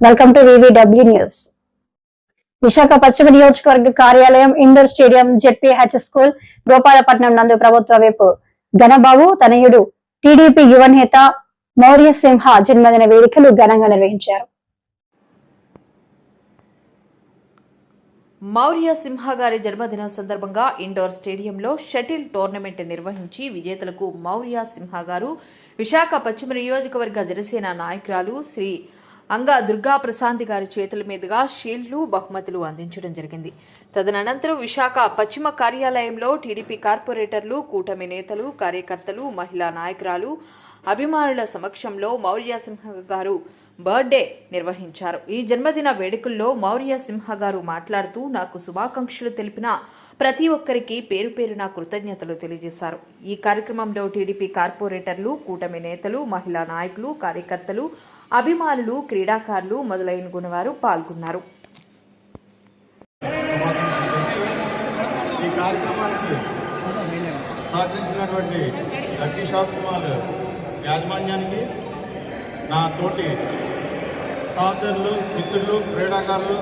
Welcome to VVW news Visakha పశ్చిమ నియోజకవర్గ కార్యాలయం indoor stadium ZPH school Gopalapatnam నందు ప్రభుత్వ వైపు. ఘనబాబు తనయుడు టీడీపీ యువ నేత మౌర్య సింహ జన్మదిన వేడుకలు ఘనంగా నిర్వహించారు. మౌర్య సింహ గారి జన్మదిన సందర్భంగా ఇండోర్ స్టేడియంలో షటిల్ టోర్నమెంట్ నిర్వహించి విజేతలకు మౌర్య సింహ గారు విశాఖ పశ్చిమ నియోజకవర్గ జనసేన నాయకురాలు శ్రీ అంగ దుర్గా ప్రశాంతి గారి చేతుల మీదుగా షీల్డ్లు బహుమతులు అందించడం జరిగింది. తదనంతరం విశాఖ పశ్చిమ కార్యాలయంలో టీడీపీ కార్పొరేటర్లు కూటమి నేతలు కార్యకర్తలు మహిళా నాయకురాలు అభిమానుల సమక్షంలో మౌర్య సింహ గారు బర్త్డే నిర్వహించారు. ఈ జన్మదిన వేడుకల్లో మౌర్య సింహ గారు మాట్లాడుతూ నాకు శుభాకాంక్షలు తెలిపిన ప్రతి ఒక్కరికి పేరు పేరున కృతజ్ఞతలు తెలియజేశారు. ఈ కార్యక్రమంలో టీడీపీ కార్పొరేటర్లు కూటమి నేతలు మహిళా నాయకులు కార్యకర్తలు అభిమానులు క్రీడాకారులు మొదలైన గుణవారు పాల్గొన్నారు. ఈ కార్యక్రమానికి సహకరించినటువంటి లక్కీ షాప్ కుమార్ యాజమాన్యానికి నా తోటి సహచరులు మిత్రులు క్రీడాకారులు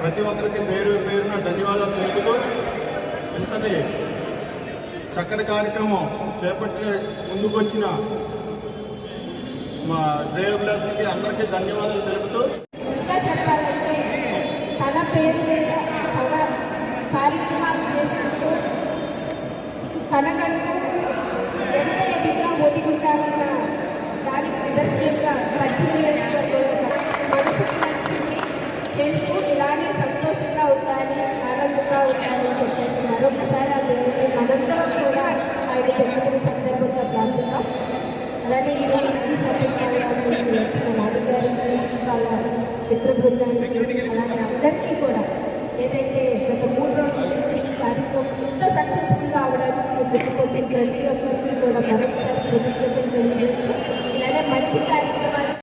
ప్రతి ఒక్కరికి పేరు పేరున ధన్యవాదాలు తెలుపుతూ ఇంతటి చక్కటి కార్యక్రమం చేపట్టి ముందుకొచ్చిన మా శ్రేయోభిలాసులకి అందరికీ ధన్యవాదాలు తెలుపుతూ ఇంకా చెప్పాలంటే తన పేరు మీద తన కార్యక్రమాలు చేసుకుంటూ తనకంటూ ఎంత ఎదిగినా ఒదిగుంటారన్న దానికి నిదర్శనంగా పశ్చిమ నియోజకవర్గంలో మనసుకు నచ్చింది చేస్తూ ఇలానే సంతోషంగా ఉండాలి ఆనందంగా ఉండాలి అని చెప్పేసి మరొకసారి ఆ దేవుడిని మనందరం కూడా ఆయన జన్మదిన సందర్భంగా ప్రార్థిద్దాం అలానే ఈరోజు మిత్ర బృందానికి అలానే అందరికీ కూడా ఏదైతే గత మూడు రోజుల నుంచి ఈ కార్యక్రమం ఇంత సక్సెస్ఫుల్గా అవడానికి పుట్టుకొచ్చిన ప్రతి ఒక్కరికి కూడా మరొకసారి కృతజ్ఞతలు తెలియజేస్తూ ఇలానే మంచి కార్యక్రమం